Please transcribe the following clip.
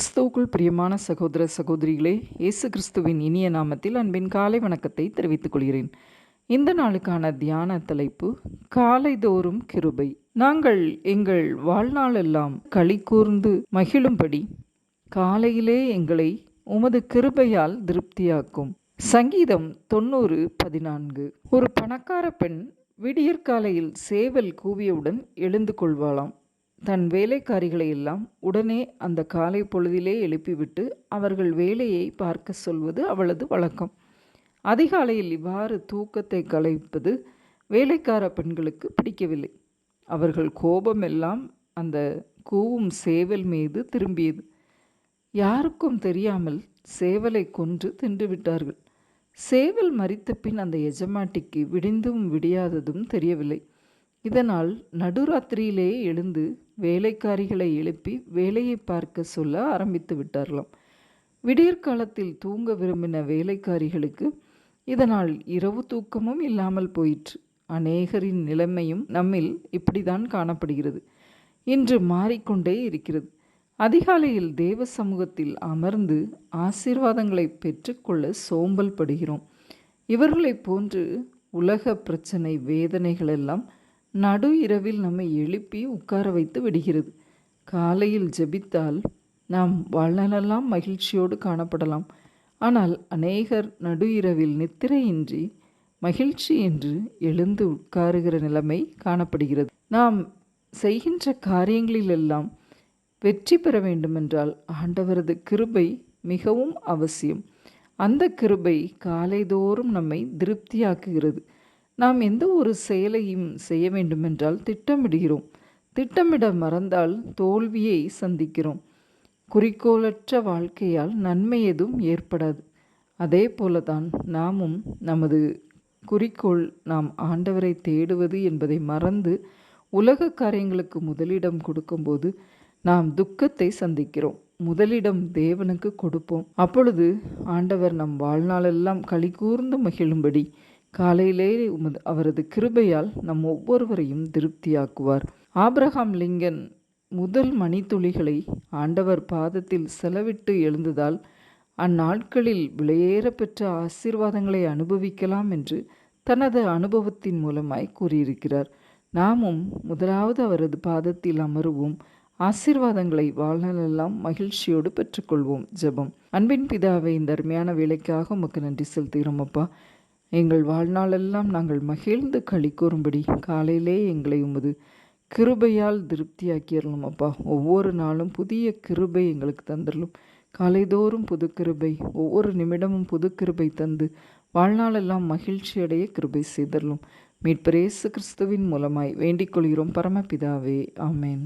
கிறிஸ்துவுக்குள் பிரியமான சகோதர சகோதரிகளே இயேசு கிறிஸ்துவின் இனிய நாமத்தில் அன்பின் காலை வணக்கத்தை தெரிவித்துக் கொள்கிறேன். இந்த நாளுக்கான தியான தலைப்பு காலைதோறும் கிருபை. நாங்கள் எங்கள் வாழ்நாளெல்லாம் களி கூர்ந்து மகிழும்படி காலையிலே எங்களை உமது கிருபையால் திருப்தியாக்கும். சங்கீதம் தொண்ணூறு பதினான்கு. ஒரு பணக்கார பெண் விடியற்காலையில் சேவல் கூவியவுடன் எழுந்து கொள்வாளாம். தன் வேலைக்காரிகளை எல்லாம் உடனே அந்த காலை பொழுதிலே எழுப்பிவிட்டு அவர்கள் வேலையை பார்க்க சொல்வது அவளது வழக்கம். அதிகாலையில் இவ்வாறு தூக்கத்தை கலைப்பது வேலைக்கார பெண்களுக்கு பிடிக்கவில்லை. அவர்கள் கோபமெல்லாம் அந்த கூவும் சேவல் மீது திரும்பியது. யாருக்கும் தெரியாமல் சேவலை கொன்று தின்று விட்டார்கள் சேவல் மறித்த பின் அந்த எஜமாட்டிக்கு விடிந்தும் விடியாததும் தெரியவில்லை. இதனால் நடுராத்திரியிலே எழுந்து வேலைக்காரிகளை எழுப்பி வேலையை பார்க்க சொல்ல ஆரம்பித்து விட்டார்களாம். விடியற்காலத்தில் தூங்க விரும்பின வேலைக்காரிகளுக்கு இதனால் இரவு தூக்கமும் இல்லாமல் போயிற்று. அநேகரின் நிலைமையும் நம்மில் இப்படிதான் காணப்படுகிறது. இன்று மாறிக்கொண்டே இருக்கிறது. அதிகாலையில் தேவ சமூகத்தில் அமர்ந்து ஆசீர்வாதங்களை பெற்றுக்கொள்ள சோம்பல் படுகிறோம் இவர்களைப் போன்று உலக பிரச்சனை வேதனைகளெல்லாம் நடு இரவில் நம்மை எழுப்பி உட்கார வைத்து விடுகிறது. காலையில் ஜெபித்தால் நாம் வாழ்நாளெல்லாம் மகிழ்ச்சியோடு காணப்படலாம். ஆனால் அநேகர் நடு இரவில் நித்திரையின்றி மகிழ்ச்சி என்று எழுந்து உட்காருகிற நிலைமை காணப்படுகிறது. நாம் செய்கின்ற காரியங்களிலெல்லாம் வெற்றி பெற வேண்டுமென்றால் ஆண்டவரது கிருபை மிகவும் அவசியம். அந்த கிருபை காலைதோறும் நம்மை திருப்தியாக்குகிறது. நாம் எந்த ஒரு செயலையும் செய்ய வேண்டுமென்றால் திட்டமிடுகிறோம். திட்டமிட மறந்தால் தோல்வியை சந்திக்கிறோம். குறிக்கோளற்ற வாழ்க்கையால் நன்மை எதுவும் ஏற்படாது. அதே போலதான் நாமும் நமது குறிக்கோள் நாம் ஆண்டவரை தேடுவது என்பதை மறந்து உலக காரியங்களுக்கு முதலிடம் கொடுக்கும்போது நாம் துக்கத்தை சந்திக்கிறோம். முதலிடம் தேவனுக்கு கொடுப்போம். அப்பொழுது ஆண்டவர் நம் வாழ்நாளெல்லாம் களி கூர்ந்து மகிழும்படி காலையிலே உமது அவரது கிருபையால் நம் ஒவ்வொருவரையும் திருப்தியாக்குவார். ஆப்ரஹாம் லிங்கன் முதல் மணித்துளிகளை ஆண்டவர் பாதத்தில் செலவிட்டு எழுந்ததால் அந்நாட்களில் விலையேறப்பெற்ற ஆசீர்வாதங்களை அனுபவிக்கலாம் என்று தனது அனுபவத்தின் மூலமாய் கூறியிருக்கிறார். நாமும் முதலாவது அவரது பாதத்தில் அமருவோம். ஆசீர்வாதங்களை வாழ்நாளெல்லாம் மகிழ்ச்சியோடு பெற்றுக்கொள்வோம். ஜெபம். அன்பின் பிதாவை இந்த அருமையான வேலைக்காக உமக்கு நன்றி செலுத்துகிறோம் அப்பா. எங்கள் வாழ்நாளெல்லாம் நாங்கள் மகிழ்ந்து களி கூறும்படி காலையிலே எங்களை உமது கிருபையால் திருப்தியாக்கிடலாம் அப்பா. ஒவ்வொரு நாளும் புதிய கிருபை எங்களுக்கு தந்துடலும் காலைதோறும் புது கிருபை ஒவ்வொரு நிமிடமும் புது கிருபை தந்து வாழ்நாளெல்லாம் மகிழ்ச்சி அடைய கிருபை செய்தரலும் மீட்பரேசு கிறிஸ்துவின் மூலமாய் வேண்டிக் கொள்கிறோம். பரமபிதாவே ஆமேன்.